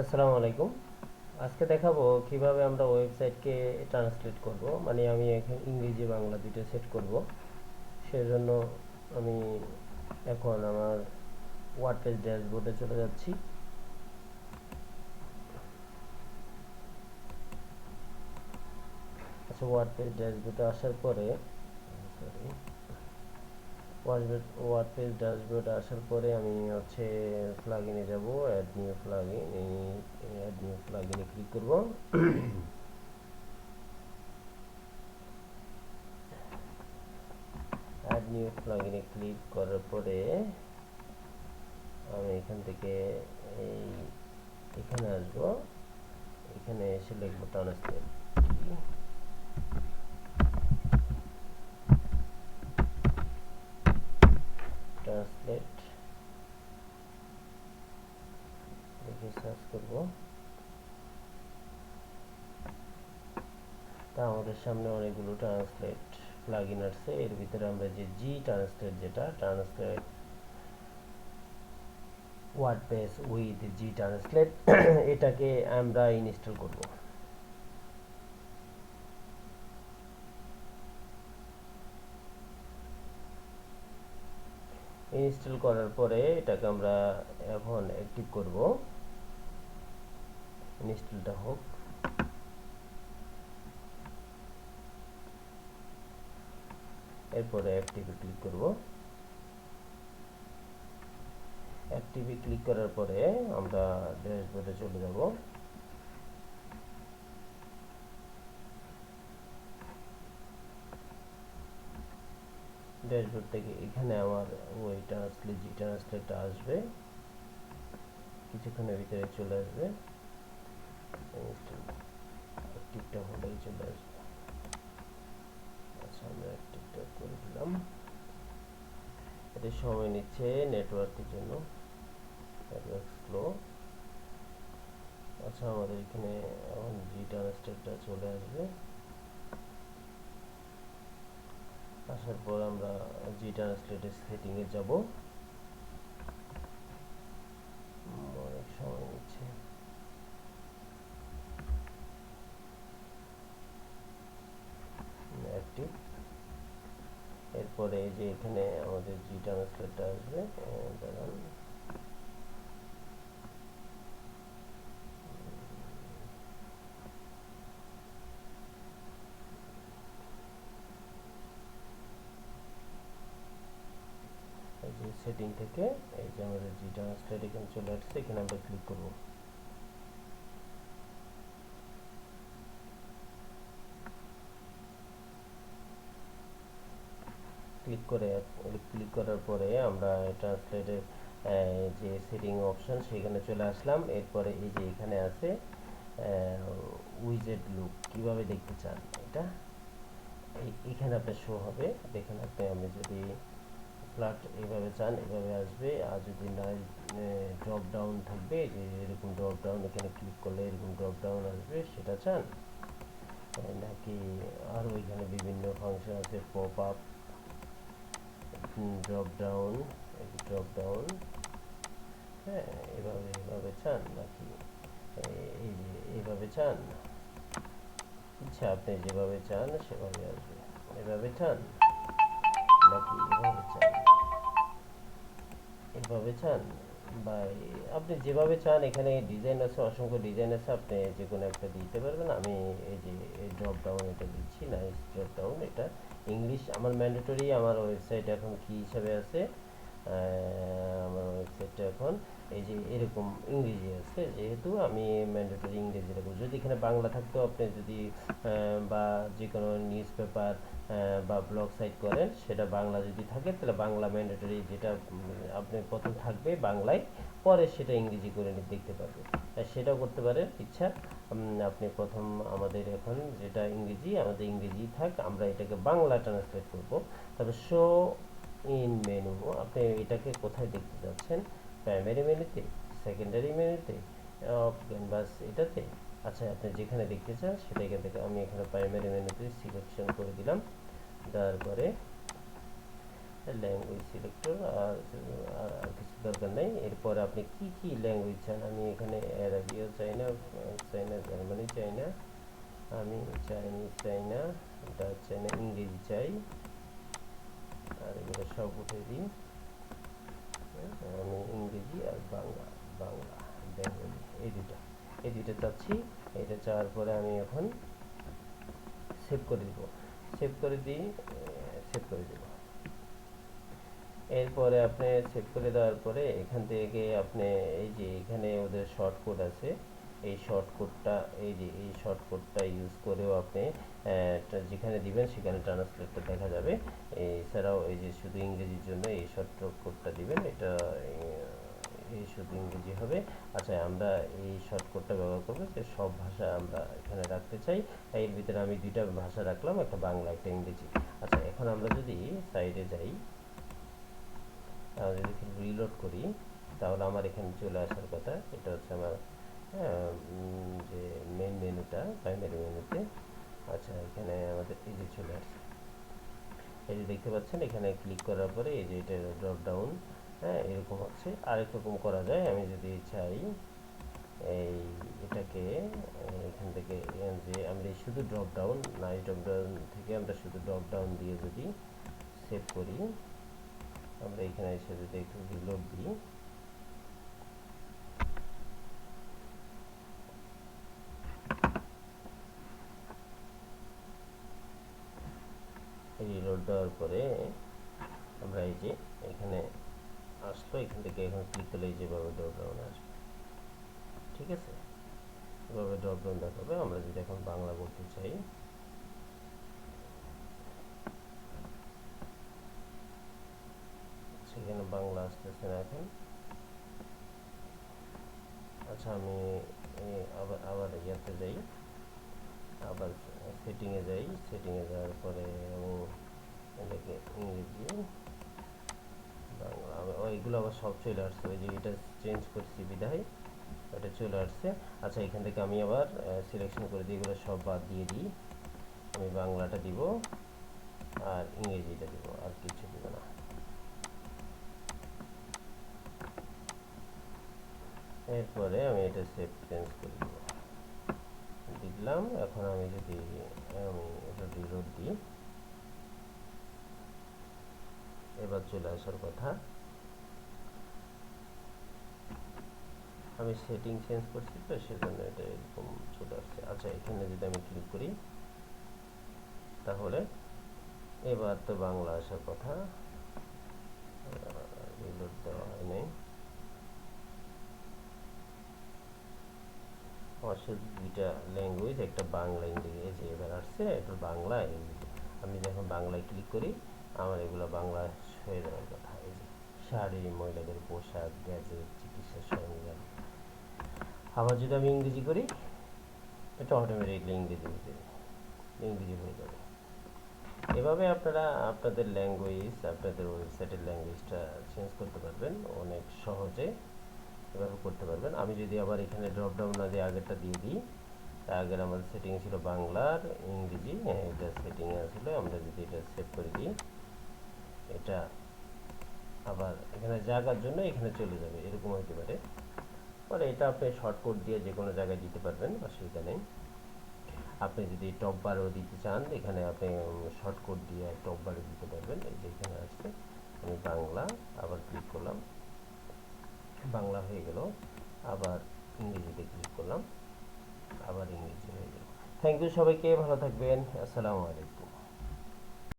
আসসালামু আলাইকুম। আজকে দেখাবো কীভাবে আমরা ওয়েবসাইটকে ট্রান্সলেট করব। মানে আমি এখানে ইংরেজি বাংলা দুটো সেট করব। সেজন্য আমি এখন আমার ওয়ার্ডপ্রেস ড্যাশবোর্ডে চলে যাচ্ছি। আচ্ছা ওয়ার্ডপ্রেস ড্যাশবোর্ডে আসার পরে ওয়ার্ডপ্রেস, ড্যাশবোর্ড আসার পরে আমি হচ্ছে প্লাগইনে যাব অ্যাড নিউ প্লাগইন এই অ্যাড নিউ প্লাগইনে ক্লিক করব। অ্যাড নিউ প্লাগইনে ক্লিক করার পরে আমি এখান থেকে এই, এখানে আসব। এখানে এসে লিখব ট্রান্সলেট ট্রান্সলেট লিখে সার্চ করব তা আমাদের সামনে অনেকগুলো ট্রান্সলেট প্লাগইন আসছে এর ভিতরে আমরা যে জি ট্রান্সলেট যেটা translate WordPress with G translate এটাকে আমরা ইনস্টল করব। ইনস্টল করার পরে এটাকে আমরা এখন অ্যাক্টিভ করব। ইনস্টলটা হোক। এরপরে অ্যাক্টিভে ক্লিক করব। অ্যাক্টিভে ক্লিক করার পরে আমরা ড্যাশবোর্ডে চলে যাব। ড্যাশবোর্ড থেকে এখানে আমার ওই ট্রান্সলেট জি ট্রান্সলেটটা আসবে, কিছুক্ষণের ভিতরে চলে আসবে। অ্যাক্টিভটা হলেই চলে আসবে। আচ্ছা আমরা অ্যাক্টিভটা করে দিলাম। এটা সময় নিচ্ছে নেটওয়ার্কের জন্য। নেটওয়ার্ক স্লো আচ্ছা আমাদের এখানে এখন জি ট্রান্সলেটটা চলে আসবে। আসার পর আমরা জি ট্রান্সলেটের সেটিংয়ে যাব অনেক সময় নিচ্ছে অ্যাক্টিভ এরপরে এই যে এখানে আমাদের জি ট্রান্সলেটটা আসবে দাঁড়ান। সেটিং থেকে, এই যে আমাদের জি ট্রান্সলেট এখানে চলে আসছে, এখানে আমরা ক্লিক করব। ক্লিক করে ক্লিক করার পরে আমরা ট্রান্সলেটের যে সেটিং অপশন সেখানে চলে আসলাম। এরপরে এই যে এখানে আছে উইজেট লুক কীভাবে দেখতে চান এটা? এখানে আপনার শো হবে। দেখেন আপনি আমি যদি ফ্ল্যাট এভাবে চান, এভাবে আসবে। আর যদি না ড্রপ ডাউন থাকবে যে এরকম ড্রপ ডাউন এখানে ক্লিক করলে এরকম ড্রপ ডাউন আসবে, সেটা চান? নাকি আরও এখানে বিভিন্ন ফাংশন আছে pop up drop down drop down হ্যাঁ এভাবে এভাবে চান নাকি এই যে এইভাবে চান ইচ্ছা আপনি যেভাবে চান সেভাবে আসবে এভাবে চান নাকি এভাবে চান এভাবে চান বা আপনি যেভাবে চান, এখানে ডিজাইন আছে, অসংখ্য ডিজাইন আছে, আপনি যে কোনো একটা দিতে পারবেন। আমি এই যে, এই ড্রপ ডাউন এটা দিচ্ছি না ড্রপ ডাউন এটা। ইংলিশ আমার ম্যান্ডেটরি আমার ওয়েবসাইট এখন কি হিসাবে আছে? আমার ওয়েবসাইটটা এখন এই যে এরকম ইংরেজি আছে, যেহেতু আমি ম্যান্ডেটরি ইংরেজি রাখব যদি এখানে বাংলা থাকতো, আপনি যদি বা যে কোনো নিউজ পেপার বা ব্লগ সাইট করেন, সেটা বাংলা যদি থাকে, তাহলে বাংলা ম্যান্ডেটরি যেটা আপনি প্রথম থাকবে বাংলায়, পরে সেটা ইংরেজি করে দেখতে পারবে। সেটাও করতে পারেন, ইচ্ছা। আপনি প্রথম আমাদের এখন যেটা ইংরেজি, আমাদের ইংরেজি থাক, আমরা এটাকে বাংলা ট্রান্সলেট করব। তবে শো ইন মেনু আপনি এটাকে কোথায় দেখতে যাচ্ছেন? প্রাইমারি মেনুতে সেকেন্ডারি মেনুতে ক্যানভাস এটাতে। আচ্ছা আপনি যেখানে দেখতে চান সেটা এখান থেকে আমি এখানে প্রাইমারি মেনুতে সিলেকশন করে দিলাম। দেওয়ার পরে ল্যাঙ্গুয়েজ সিলেক্টর আর আর কিছু দরকার নেই। এরপর আপনি কি কি ল্যাঙ্গুয়েজ চান? আমি এখানে অ্যারাবিও চাই না চাই না জার্মানি চাই না। আমি চাইনিজ চাই না ডাচ চাই না ইংরেজি চাই। আর এগুলো সব উঠে দিই। আমি ইংরেজি আর বাংলা বাংলা বেঙ্গলি এই দুটা এই চাচ্ছি এটা চাওয়ার পরে আমি এখন সেভ করে দিব। সেভ করে দিই সেভ করে দেব এরপরে আপনি সেভ করে দেওয়ার পরে এখান থেকে আপনি এই যে এখানে ওদের শর্ট কোড আছে এই শর্ট কোডটা এই যে এই শর্ট কোডটা ইউজ করেও আপনি যেখানে দিবেন সেখানে ট্রান্সলেটটা দেখা যাবে। এছাড়াও এই যে শুধু ইংরেজির জন্য এই শর্ট কোডটা দিবেন, এটা এই শুধু ইংরেজি হবে। আচ্ছা আমরা এই শর্ট কোডটা ব্যবহার করব যে সব ভাষা আমরা এখানে রাখতে চাই। এর ভিতরে আমি দুইটা ভাষা রাখলাম, একটা বাংলা, একটা ইংরেজি। আচ্ছা এখন আমরা যদি সাইডে যাই যদি রিলোড করি, তাহলে আমার এখানে চলে আসার কথা, এটা হচ্ছে আমার হ্যাঁ, যে মেন মেনুটা প্রাইমারি মেনুতে আচ্ছা এখানে আমাদের এই যে চলে আসছে। এই যে দেখতে পাচ্ছেন এখানে ক্লিক করার পরে এই যে এটা ড্রপ ডাউন হ্যাঁ এরকম হচ্ছে। আরেক রকম করা যায় আমি যদি চাই এই এটাকে এখান থেকে যে আমরা এই শুধু ড্রপ ডাউন নাই ড্রপ ডাউন থেকে আমরা শুধু ড্রপ ডাউন দিয়ে যদি সেভ করি আমরা এখানে এসে যদি একটু রিলোড দিই রিলোড দেওয়ার পরে আমরা এই যে এখানে আসলো, এখান থেকে এখন ক্লিক করলে এই যেভাবে ড্রপ ডাউন আসবে। ঠিক আছে? এভাবে ড্রপ ডাউন দেখাবে। আমরা যদি এখন বাংলা করতে চাই, সেখানে বাংলা আসতেছে না এখন। আচ্ছা আমি আবার আবার ইয়াতে যাই। আবার সেটিংয়ে যাই সেটিংয়ে যাওয়ার পরে আমি এটাকে ইংরেজি বাংলা আবার- ও এগুলো আবার সব চলে আসছে। ওই যে এটা চেঞ্জ করছি বিধায় এটা চলে আসছে। আচ্ছা এখান থেকে আমি আবার সিলেকশন করে দিই, এগুলো সব বাদ দিয়ে দিই। আমি বাংলাটা দিব আর ইংরেজিটা দিব, আর কিছু দিব না। এরপরে আমি এটা সেভ চেঞ্জ করে দিব। দিলাম। এখন আমি যদি, আমি এটা রিলোড দিই। এবার চলে আসার কথা। আমি সেটিং চেঞ্জ করছি তো, সেজন্য এটা এরকম চলে আসছে। আচ্ছা এখানে যদি আমি ক্লিক করি, তাহলে এবার তো বাংলা আসার কথা। রিলোড দেওয়া হয় আমার দুইটা ল্যাঙ্গুয়েজ একটা বাংলা ইংরেজি যে এবার আসছে, এটা বাংলা ইংরেজি। আমি যখন বাংলায় ক্লিক করি, আমার এগুলো বাংলা হয়ে যাওয়ার কথা। এই যে শাড়ি, মহিলাদের পোশাক গ্যাজেট চিকিৎসা সরঞ্জাম। আবার যদি আমি ইংরেজি করি, এটা অটোমেটিকলি ইংরেজি হয়ে যাবে। ইংরেজি হয়ে যাবে। এভাবে আপনারা আপনাদের ল্যাঙ্গুয়েজ আপনাদের ওয়েবসাইটের ল্যাঙ্গুয়েজটা চেঞ্জ করতে পারবেন। অনেক সহজে। এভাবে করতে পারবেন। আমি যদি আবার এখানে ড্রপ ডাউন না দিয়ে আগেরটা দিয়ে দিই আগের আমাদের সেটিং ছিল বাংলার, ইংরেজি হ্যাঁ এটা সেটিং আসলে আমরা যদি এটা সেভ করে দিই, এটা আবার এখানে জায়গার জন্য এখানে চলে যাবে, এরকম হতে পারে। পরে এটা আপনি শর্টকাট দিয়ে যে কোনো জায়গায় দিতে পারবেন, অসুবিধা নেই। আপনি যদি টপ বারও দিতে চান, এখানে আপনি শর্টকাট দিয়ে টপ বারে দিতে পারবেন। এই যে এখানে আসছে, আমি বাংলা আবার ক্লিক করলাম। বাংলা হয়ে গেল। আবার ইংরেজিতে ক্লিক করলাম। আবার ইংরেজি হয়ে গেল। থ্যাংক ইউ সবাইকে, ভালো থাকবেন। আসসালামু আলাইকুম।